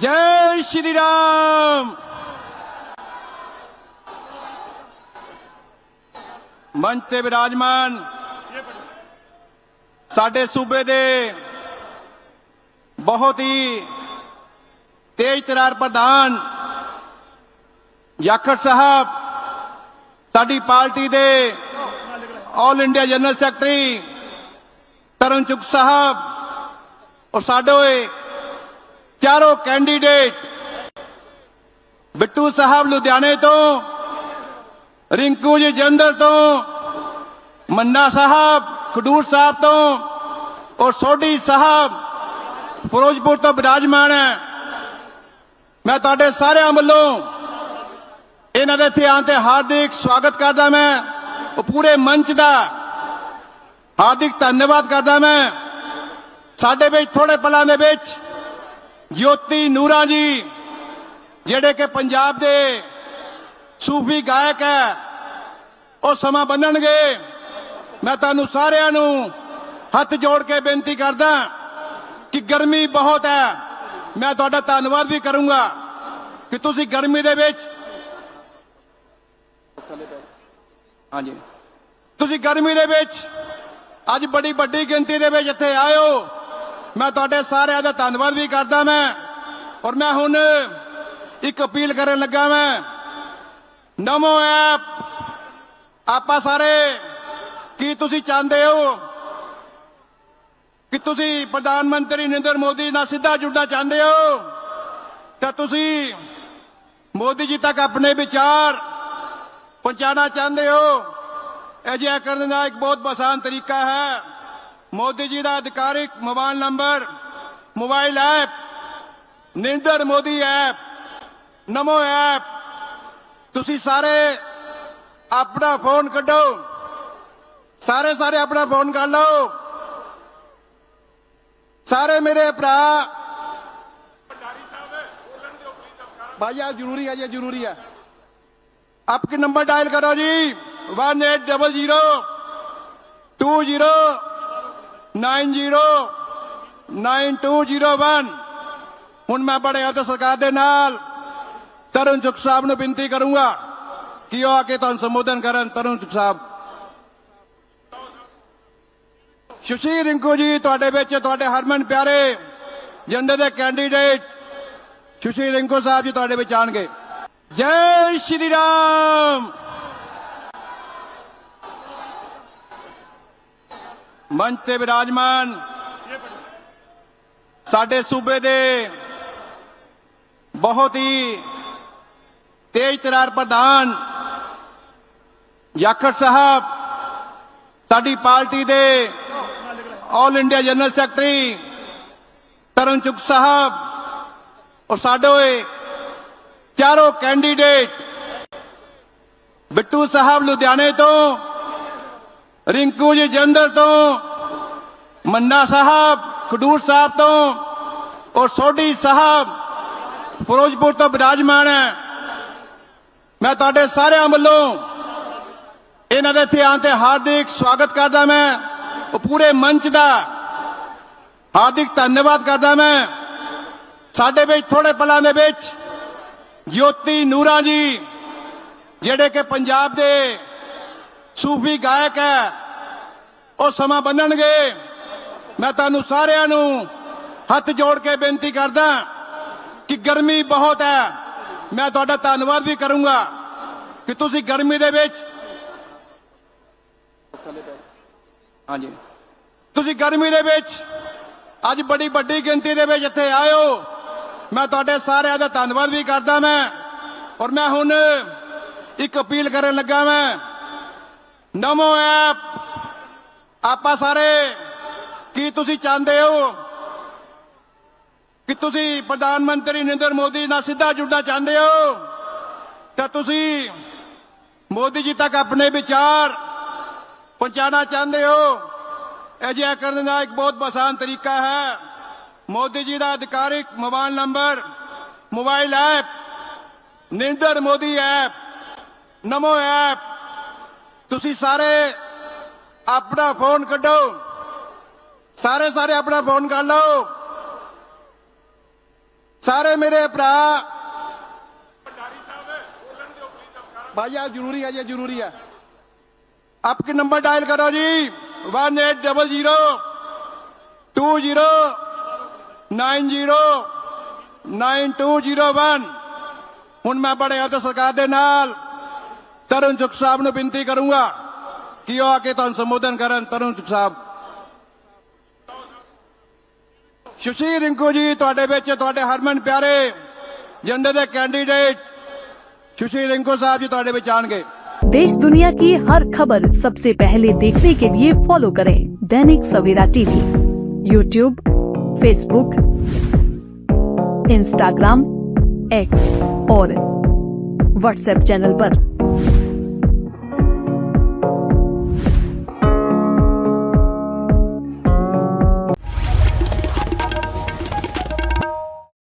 ਜੈ ਸ਼੍ਰੀ ਰਾਮ ਮੰਚ ਤੇ ਵਿਰਾਜਮਾਨ ਸਾਡੇ ਸੂਬੇ ਦੇ ਬਹੁਤ ਹੀ ਤੇਜ ਤਰਾਰ ਪ੍ਰਧਾਨ ਜਾਖੜ ਸਾਹਿਬ ਸਾਡੀ ਪਾਰਟੀ ਦੇ all India general secretary Tarun Chugh sahib ਔਰ ਸਾਡੇ ਚਾਰੋਂ ਕੈਂਡੀਡੇਟ ਬਿੱਟੂ ਸਾਹਿਬ ਲੁਧਿਆਣੇ ਤੋਂ, ਰਿੰਕੂ ਜੀ ਜੰਦਰ ਤੋਂ, ਮੰਨਾ ਸਾਹਿਬ, ਖਡੂਰ ਸਾਹਿਬ ਤੋਂ ਔਰ ਸੋਢੀ ਸਾਹਿਬ ਫਿਰੋਜ਼ਪੁਰ ਤੋਂ ਬਿਰਾਜਮਾਨ ਹੈ। ਮੈਂ ਤੁਹਾਡੇ ਸਾਰਿਆਂ ਵੱਲੋਂ ਇਹਨਾਂ ਦੇ ਇੱਥੇ ਆਉਣ ਤੇ ਹਾਰਦਿਕ ਸਵਾਗਤ ਕਰਦਾ ਮੈਂ ਉਹ ਪੂਰੇ ਮੰਚ ਦਾ ਹਾਰਦਿਕ ਧੰਨਵਾਦ ਕਰਦਾ ਮੈਂ। ਸਾਡੇ ਵਿੱਚ ਥੋੜੇ ਪਲਾਂ ਦੇ ਵਿੱਚ ਜੋਤੀ ਨੂਰਾ ਜੀ, ਜਿਹੜੇ ਕਿ ਪੰਜਾਬ ਦੇ ਸੂਫੀ ਗਾਇਕ ਹੈ, ਉਹ ਸਮਾਂ ਬੰਨਣਗੇ। ਮੈਂ ਤੁਹਾਨੂੰ ਸਾਰਿਆਂ ਨੂੰ ਹੱਥ ਜੋੜ ਕੇ ਬੇਨਤੀ ਕਰਦਾ ਕਿ ਗਰਮੀ ਬਹੁਤ ਹੈ। ਮੈਂ ਤੁਹਾਡਾ ਧੰਨਵਾਦ ਵੀ ਕਰੂੰਗਾ ਕਿ ਤੁਸੀਂ ਗਰਮੀ ਦੇ ਵਿੱਚ ਹਾਂਜੀ। ਤੁਸੀਂ ਗਰਮੀ ਦੇ ਵਿੱਚ ਅੱਜ ਬੜੀ ਵੱਡੀ ਗਿਣਤੀ ਦੇ ਵਿੱਚ ਇੱਥੇ ਆਏ ਹੋ। ਮੈਂ ਤੁਹਾਡੇ ਸਾਰਿਆਂ ਦਾ ਧੰਨਵਾਦ ਵੀ ਕਰਦਾ ਮੈਂ। ਔਰ ਮੈਂ ਹੁਣ ਇੱਕ ਅਪੀਲ ਕਰਨ ਲੱਗਾ ਮੈਂ। ਨਮੋ ਐਪ। ਆਪਾਂ ਸਾਰੇ, ਕੀ ਤੁਸੀਂ ਚਾਹੁੰਦੇ ਹੋ ਕਿ ਤੁਸੀਂ ਪ੍ਰਧਾਨ ਮੰਤਰੀ ਨਰਿੰਦਰ ਮੋਦੀ ਨਾਲ ਸਿੱਧਾ ਜੁੜਨਾ ਚਾਹੁੰਦੇ ਹੋ? ਤਾਂ ਤੁਸੀਂ ਮੋਦੀ ਜੀ ਤੱਕ ਆਪਣੇ ਵਿਚਾਰ ਪਹੁੰਚਾਉਣਾ ਚਾਹੁੰਦੇ ਹੋ? ਅਜਿਹਾ ਕਰਨ ਦਾ ਇੱਕ ਬਹੁਤ ਆਸਾਨ ਤਰੀਕਾ ਹੈ। ਮੋਦੀ ਜੀ ਦਾ ਅਧਿਕਾਰਿਕ mobile number mobile app Narendra Modi app Namo app ਤੁਸੀਂ ਸਾਰੇ ਆਪਣਾ ਫੋਨ ਕੱਢੋ ਸਾਰੇ ਸਾਰੇ ਆਪਣਾ ਫੋਨ ਕਰ ਲਓ ਸਾਰੇ ਮੇਰੇ ਭਰਾ ਭਾਈ ਆ ਜ਼ਰੂਰੀ ਹੈ ਜੀ ਜ਼ਰੂਰੀ ਹੈ आपके नंबर डायल करो जी one eight double zero two zero 909201 ਹੁਣ ਮੈਂ ਬੜੇ ਆਦਰ ਸਰਕਾਰ ਦੇ ਨਾਲ ਤਰੁਣ ਚੁਕ ਸਾਹਿਬ ਨੂੰ ਬੇਨਤੀ ਕਰੂੰਗਾ ਕਿ ਉਹ ਆ ਕੇ ਤੁਹਾਨੂੰ ਸੰਬੋਧਨ ਕਰਨ, ਤਰੁਣ ਚੁਕ ਸਾਹਿਬ। ਸ਼ਸ਼ੀ ਰਿੰਕੂ ਜੀ, ਤੁਹਾਡੇ ਵਿੱਚ, ਤੁਹਾਡੇ ਹਰਮਨ ਪਿਆਰੇ ਜੰਦੇ ਦੇ ਕੈਂਡੀਡੇਟ ਸ਼ਸ਼ੀ ਰਿੰਕੂ ਸਾਹਿਬ ਜੀ ਤੁਹਾਡੇ ਵਿੱਚ ਆਣਗੇ ਜੈ ਸ਼੍ਰੀ ਰਾਮ! ਮੰਚ ਤੇ ਵਿਰਾਜਮਾਨ ਸਾਡੇ ਸੂਬੇ ਦੇ ਬਹੁਤ ਹੀ ਤੇਜ ਤਰਾਰ ਪ੍ਰਧਾਨ ਜਾਖੜ ਸਾਹਿਬ, ਸਾਡੀ ਪਾਰਟੀ ਦੇ all India general secretary Tarun Chugh sahib ਔਰ ਸਾਡੇ ਚਾਰੋਂ ਕੈਂਡੀਡੇਟ ਬਿੱਟੂ ਸਾਹਿਬ ਲੁਧਿਆਣੇ ਤੋਂ, ਰਿੰਕੂ ਜੀ ਜੰਦਰ ਤੋਂ ਮੰਨਾ ਸਾਹਿਬ, ਖਡੂਰ ਸਾਹਿਬ ਤੋਂ ਔਰ ਸੋਢੀ ਸਾਹਿਬ, ਫਿਰੋਜ਼ਪੁਰ ਤੋਂ ਬਿਰਾਜਮਾਨ ਹੈ। ਮੈਂ ਤੁਹਾਡੇ ਸਾਰਿਆਂ ਵੱਲੋਂ ਇਹਨਾਂ ਦੇ ਇੱਥੇ ਆਉਣ ਤੇ ਹਾਰਦਿਕ ਸਵਾਗਤ ਕਰਦਾ ਮੈਂ। ਉਹ ਪੂਰੇ ਮੰਚ ਦਾ ਹਾਰਦਿਕ ਧੰਨਵਾਦ ਕਰਦਾ ਮੈਂ। ਸਾਡੇ ਵਿੱਚ ਥੋੜੇ ਪਲਾਂ ਦੇ ਵਿੱਚ ਜੋਤੀ ਨੂਰਾ ਜੀ, ਜਿਹੜੇ ਕਿ ਪੰਜਾਬ ਦੇ ਸੂਫੀ ਗਾਇਕ ਹੈ, ਉਹ ਸਮਾਂ ਬੰਨਣਗੇ। ਮੈਂ ਤੁਹਾਨੂੰ ਸਾਰਿਆਂ ਨੂੰ ਹੱਥ ਜੋੜ ਕੇ ਬੇਨਤੀ ਕਰਦਾ ਕਿ ਗਰਮੀ ਬਹੁਤ ਹੈ। ਮੈਂ ਤੁਹਾਡਾ ਧੰਨਵਾਦ ਵੀ ਕਰੂੰਗਾ ਕਿ ਤੁਸੀਂ ਗਰਮੀ ਦੇ ਵਿੱਚ ਹਾਂਜੀ। ਤੁਸੀਂ ਗਰਮੀ ਦੇ ਵਿੱਚ ਅੱਜ ਬੜੀ ਵੱਡੀ ਗਿਣਤੀ ਦੇ ਵਿੱਚ ਇੱਥੇ ਆਏ ਹੋ। ਮੈਂ ਤੁਹਾਡੇ ਸਾਰਿਆਂ ਦਾ ਧੰਨਵਾਦ ਵੀ ਕਰਦਾ ਮੈਂ ਔਰ ਮੈਂ ਹੁਣ ਇੱਕ ਅਪੀਲ ਕਰਨ ਲੱਗਾ ਮੈਂ। ਨਮੋ ਐਪ। ਆਪਾਂ ਸਾਰੇ ਕੀ ਤੁਸੀਂ ਚਾਹੁੰਦੇ ਹੋ ਕਿ ਤੁਸੀਂ ਪ੍ਰਧਾਨ ਮੰਤਰੀ ਨਰਿੰਦਰ ਮੋਦੀ ਨਾਲ ਸਿੱਧਾ ਜੁੜਨਾ ਚਾਹੁੰਦੇ ਹੋ? ਤਾਂ ਤੁਸੀਂ ਮੋਦੀ ਜੀ ਤੱਕ ਆਪਣੇ ਵਿਚਾਰ ਪਹੁੰਚਾਉਣਾ ਚਾਹੁੰਦੇ ਹੋ? ਅਜਿਹਾ ਕਰਨ ਦਾ ਇੱਕ ਬਹੁਤ ਆਸਾਨ ਤਰੀਕਾ ਹੈ। ਮੋਦੀ ਜੀ ਦਾ ਅਧਿਕਾਰਿਕ mobile number, mobile app, Narinder Modi app, NaMo app. ਤੁਸੀਂ ਸਾਰੇ ਆਪਣਾ ਫੋਨ ਕੱਢੋ। ਸਾਰੇ ਸਾਰੇ ਆਪਣਾ ਫੋਨ ਕਰ ਲਓ। ਸਾਰੇ ਮੇਰੇ ਭਰਾ। ਭੰਡਾਰੀ ਸਾਹਿਬ ਬੋਲਣ ਦਿਓ ਪਲੀਜ਼ ਭਾਈ ਆ ਜ਼ਰੂਰੀ ਹੈ ਜੀ ਜ਼ਰੂਰੀ ਹੈ। ਆਪਕੇ ਨੰਬਰ ਡਾਇਲ ਕਰੋ ਜੀ? 1800 20 90 9201 ਹੁਣ ਮੈਂ ਬੜੇ ਹੱਥ ਸਰਕਾਰ ਦੇ ਨਾਲ ਤਰੁਣ ਚੁਕ ਸਾਹਿਬ ਨੂੰ ਬੇਨਤੀ ਕਰੂੰਗਾ ਕਿ ਉਹ ਆ ਕੇ ਤੁਹਾਨੂੰ ਸੰਬੋਧਨ ਕਰਨ, ਤਰੁਣ ਚੁਕ ਸਾਹਿਬ। ਸੁਸ਼ੀਲ ਰਿੰਕੂ ਜੀ ਤੁਹਾਡੇ ਵਿੱਚ ਤੁਹਾਡੇ ਹਰਮਨ ਪਿਆਰੇ ਜੰਡੇ ਦੇ ਕੈਂਡੀਡੇਟ सुशील रिंकू साहब जी ਤੁਹਾਡੇ ਵਿੱਚ ਆਣਗੇ देश दुनिया की हर खबर सबसे पहले देखने के लिए फॉलो करें Dainik Savera TV YouTube Facebook Instagram X और व्हाट्सएप चैनल पर।